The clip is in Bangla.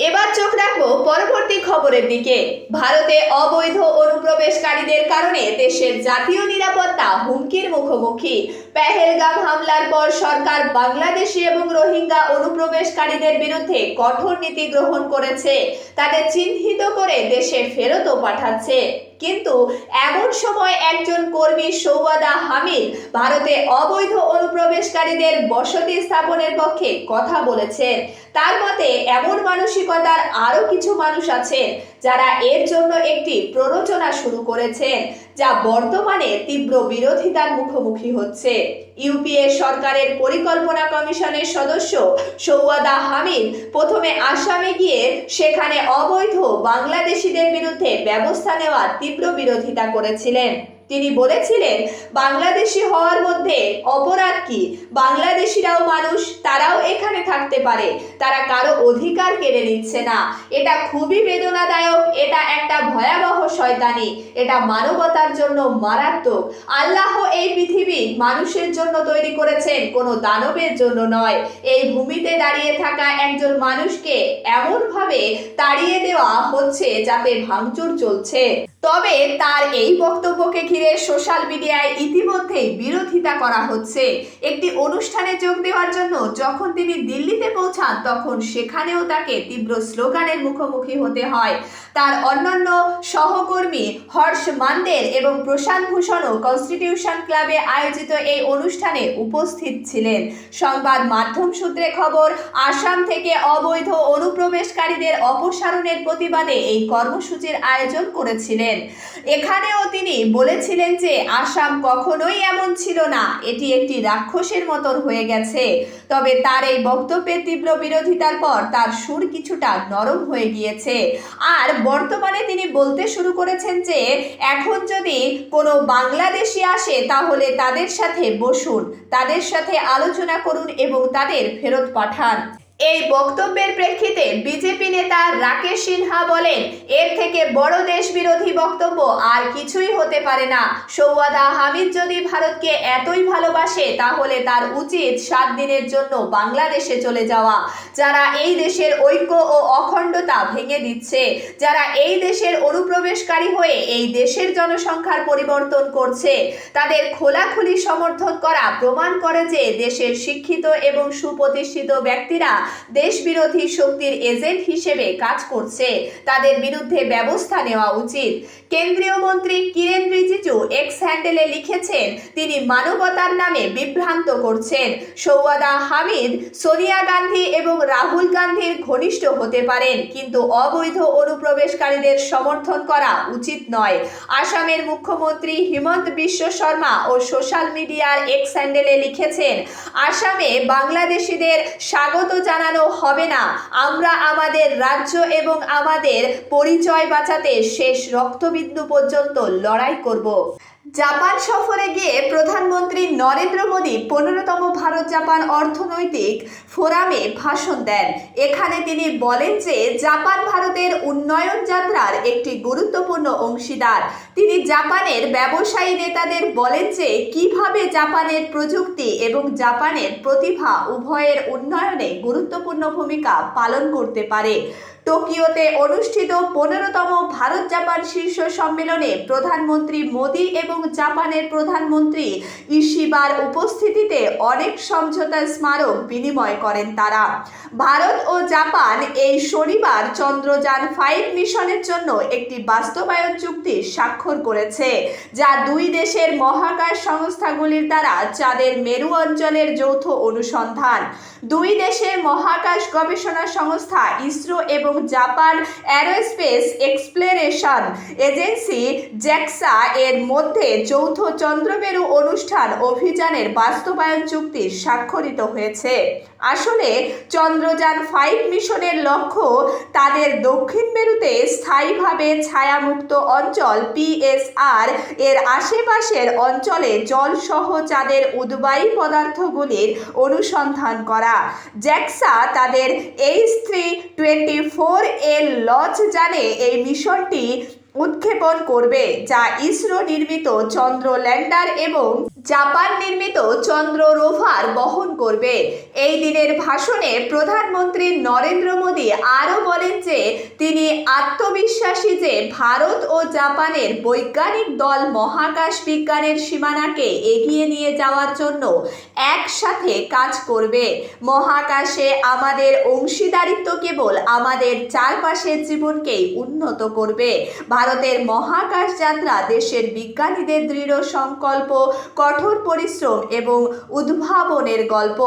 এবার চোখ রাখব পরবর্তী খবরের দিকে। ভারতে অবৈধ অনুপ্রবেশকারীদের কারণে দেশের জাতীয় নিরাপত্তা হুমকির মুখোমুখি। পেহেলগাম হামলার পর সরকার বাংলাদেশি এবং রোহিঙ্গা অনুপ্রবেশকারীদের বিরুদ্ধে কঠোর নীতি গ্রহণ করেছে। তাদের চিহ্নিত করে দেশে ফেরতও পাঠাচ্ছে। কিন্তু এমন সময় একজন কর্মী সৌয়াদা হামিদ ভারতে অবৈধ অনুপ্রবেশকারীদের বসতি স্থাপনের পক্ষে কথা বলেছেন তার মতে, এমন মানসিকতার আরও কিছু মানুষ আছেন যারা এর জন্য একটি প্ররোচনা শুরু করেছেন। যা বর্তমানে তীব্র বিরোধিতার মুখোমুখি হচ্ছে। ইউপিএ সরকারের পরিকল্পনা কমিশনের সদস্য সৌয়াদা হামিদ প্রথমে আসামে গিয়ে সেখানে অবৈধ বাংলাদেশিদের বিরুদ্ধে ব্যবস্থা নেওয়ার তীব্র বিরোধিতা করেছিলেন। তিনি বলেছিলেন, বাংলাদেশি হওয়ার মধ্যে অপরাধ কি? বাংলাদেশিরাও মানুষ, তারাও এখানে থাকতে পারে। তারা কারও অধিকার কেড়ে নিচ্ছে না। এটা খুবই বেদনাদায়ক, এটা একটা ভয়াবহ শয়তানি। এটা মানবতার জন্য মারাত্মক। আল্লাহ এই পৃথিবী মানুষের জন্য তৈরি করেছেন, কোনো দানবের জন্য নয়। এই ভূমিতে দাঁড়িয়ে থাকা একজন মানুষকে এমনভাবে তাড়িয়ে দেওয়া হচ্ছে যাতে ভাঙচুর চলছে। তবে তার এই বক্তব্যকে ঘিরে সোশ্যাল মিডিয়ায় ইতিমধ্যেই বিরোধিতা করা হচ্ছে। একটি অনুষ্ঠানে যোগ দেওয়ার জন্য যখন তিনি দিল্লিতে পৌঁছান, তখন সেখানেও তাকে তীব্র স্লোগানের মুখোমুখি হতে হয়। তার অন্যান্য সহকর্মী হর্ষ মান্দের এবং প্রশান্ত ভূষণও কনস্টিটিউশন ক্লাবে আয়োজিত এই অনুষ্ঠানে উপস্থিত ছিলেন। সংবাদ মাধ্যম সূত্রে খবর, আসাম থেকে অবৈধ অনুপ্রবেশকারীদের অপসারণের প্রতিবাদে এই কর্মসূচির আয়োজন করেছিলেন। এখানেও তিনি বলেছিলেন যে, আসাম কখনোই এমন ছিল না। এটি একটি রাক্ষসের মতন হয়ে গেছে। তবে তার এই বক্তব্যের তীব্র বিরোধিতার পর তার সুর কিছুটা নরম হয়ে গিয়েছে। আর বর্তমানে তিনি বলতে শুরু করেছেন যে, এখন যদি কোনো বাংলাদেশি আসে, তাহলে তাদের সাথে বসুন, তাদের সাথে আলোচনা করুন এবং তাদের ফেরত পাঠান। এই বক্তব্যের প্রেক্ষিতে বিজেপি নেতা রাকেশ সিনহা বলেন, এর থেকে বড় দেশ বিরোধী বক্তব্য আর কিছুই হতে পারে না। সৌয়াদা হামিদ যদি ভারতকে এতই ভালোবাসে, তাহলে তার উচিত সাত দিনের জন্য বাংলাদেশে চলে যাওয়া। যারা এই দেশের ঐক্য ও অখণ্ডতা ভেঙে দিচ্ছে, যারা এই দেশের অনুপ্রবেশকারী হয়ে এই দেশের জনসংখ্যার পরিবর্তন করছে, তাদের খোলাখুলি সমর্থন করা প্রমাণ করে যে দেশের শিক্ষিত এবং সুপ্রতিষ্ঠিত ব্যক্তিরা দেশবিরোধী শক্তির এজেন্ট হিসেবে কাজ করছে। তাদের বিরুদ্ধে ব্যবস্থা নেওয়া উচিত। কেন্দ্রীয় মন্ত্রী কিরেন রিজিজু এক্স হ্যান্ডেলে লিখেছেন, তিনি মানবতার নামে বিভ্রান্ত করছেন। সৌয়াদা হামিদ, সোনিয়া গান্ধী এবং রাহুল গান্ধীর ঘনিষ্ঠ হতে পারেন, কিন্তু অবৈধ অনুপ্রবেশকারীদের সমর্থন করা উচিত নয়। আসামের মুখ্যমন্ত্রী হিমন্ত বিশ্ব শর্মা ও সোশ্যাল মিডিয়ার এক্স হ্যান্ডেলে লিখেছেন, আসামে বাংলাদেশিদের স্বাগত জানানো হবে না। আমরা আমাদের রাজ্য এবং আমাদের পরিচয় বাঁচাতে শেষ রক্তবিন্দু পর্যন্ত লড়াই করব। জাপান সফরে গিয়ে প্রধানমন্ত্রী নরেন্দ্র মোদী পনেরোতম ভারত জাপান অর্থনৈতিক ফোরামে ভাষণ দেন। এখানে তিনি বলেন যে, জাপান ভারতের উন্নয়ন যাত্রার একটি গুরুত্বপূর্ণ অংশীদার। তিনি জাপানের ব্যবসায়ী নেতাদের বলেন যে, কীভাবে জাপানের প্রযুক্তি এবং জাপানের প্রতিভা উভয়ের উন্নয়নে গুরুত্বপূর্ণ ভূমিকা পালন করতে পারে। টোকিওতে অনুষ্ঠিত পনেরোতম ভারত জাপান শীর্ষ সম্মেলনে প্রধানমন্ত্রী মোদী এবং জাপানের প্রধানমন্ত্রী ইশিবার উপস্থিতিতে অনেক সমঝোতা স্মারক বিনিময় করেন তারা। ভারত ও জাপান এই শনিবার চন্দ্রযান ফাইভ মিশনের জন্য একটি বাস্তবায়ন চুক্তি স্বাক্ষর করেছে, যা দুই দেশের মহাকাশ সংস্থাগুলির দ্বারা চাঁদের মেরু অঞ্চলের যৌথ অনুসন্ধান। দুই দেশের মহাকাশ গবেষণা সংস্থা ইসরো এবং Japan aerospace exploration agency JAXA এর মধ্যে যৌথ চন্দ্রমেরু অনুষ্ঠান অভিযানের বাস্তবায়ন চুক্তি স্বাক্ষরিত হয়েছে। আসলে চন্দ্রযান ফাইভ মিশনের লক্ষ্য তাদের দক্ষিণ মেরুতে স্থায়ীভাবে ছায়ামুক্ত অঞ্চল পিএসআর এর আশেপাশের অঞ্চলে জলসহ চাঁদের উদ্বায়ী পদার্থগুলির অনুসন্ধান করা। জ্যাক্সা তাদের এইচ থ্রি টোয়েন্টি ফোর এর লঞ্চ জানে এই মিশনটি উৎক্ষেপণ করবে যা ইসরো নির্মিত চন্দ্র ল্যান্ডার এবং জাপান নির্মিত চন্দ্র রোভার বহন করবে। এই দিনের ভাষণে প্রধানমন্ত্রী নরেন্দ্র মোদী আরও বলেন যে, তিনি আত্মবিশ্বাসী যে ভারত ও জাপানের বৈজ্ঞানিক দল মহাকাশ বিজ্ঞানের সীমানাকে এগিয়ে নিয়ে যাওয়ার জন্য একসাথে কাজ করবে। মহাকাশে আমাদের অংশীদারিত্ব কেবল আমাদের চারপাশের জীবনকেই উন্নত করবে। ভারতের মহাকাশ যাত্রা দেশের বিজ্ঞানীদের দৃঢ় সংকল্প কঠোর পরিশ্রম এবং উদ্ভাবনের গল্প।